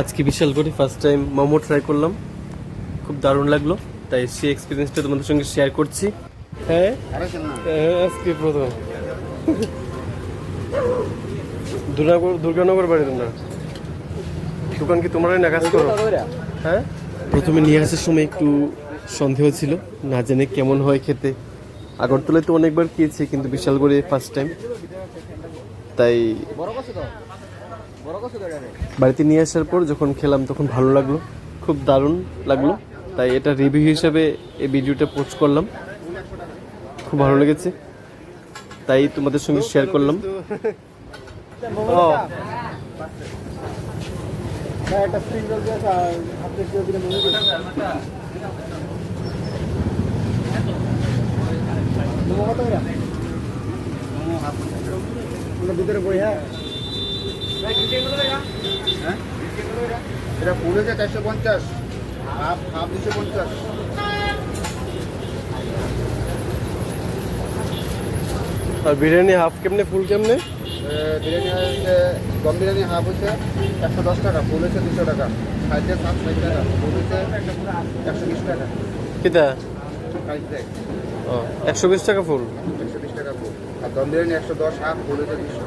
আজকে বিশাল করে first time momo try করলাম। খুব দারুণ লাগল। তাই সেই এক্সপিরিয়েন্সটা তোমাদের সঙ্গে শেয়ার করছি। হ্যাঁ হ্যাঁ, আজকে প্রথম। দুর্গানগর দুর্গানগর বাড়ি তোমরা। দোকান কি তোমরাই না কাজ করো? হ্যাঁ? প্রথমে নিয়ে আসার সময় একটু সন্দেহ ছিল না জেনে কেমন হয় খেতে। আগরতলায় তো অনেকবার খেয়েছি কিন্তু বিশাল করে ফার্স্ট টাইম তাই বাড়িতে নিয়ে আসার পর যখন খেলাম তখন ভালো লাগল খুব দারুণ লাগল তাই এটা রিভিউ হিসেবে এই ভিডিওটা পোস্ট করলাম খুব ভালো লেগেছে তাই তোমাদের সঙ্গে শেয়ার করলাম মনে ভিতরে বই হ্যাঁ এটা ফুল হয়েছে চারশো পঞ্চাশ হাফ হাফ দুশো পঞ্চাশ। আর বিরিয়ানি হাফ কেমনে ফুল কেমনে? বিরিয়ানি হচ্ছে দম বিরিয়ানি হাফ হচ্ছে একশো দশ টাকা ফুল হচ্ছে দুশো টাকা সাইজে সাত ষাট টাকা ফুল হচ্ছে একশো বিশ টাকা। কিতা? সাইজ। ও একশো বিশ টাকা ফুল? একশো বিশ টাকা ফুল। আর দম বিরিয়ানি একশো দশ হাফ ফুল হচ্ছে দুশো।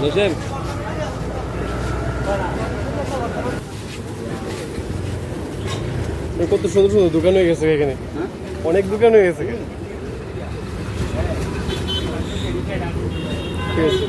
বুঝলেন কত সুন্দর সুন্দর দোকান হয়ে গেছে এখানে। হ্যাঁ? অনেক দোকান হয়ে গেছে। ঠিক আছে।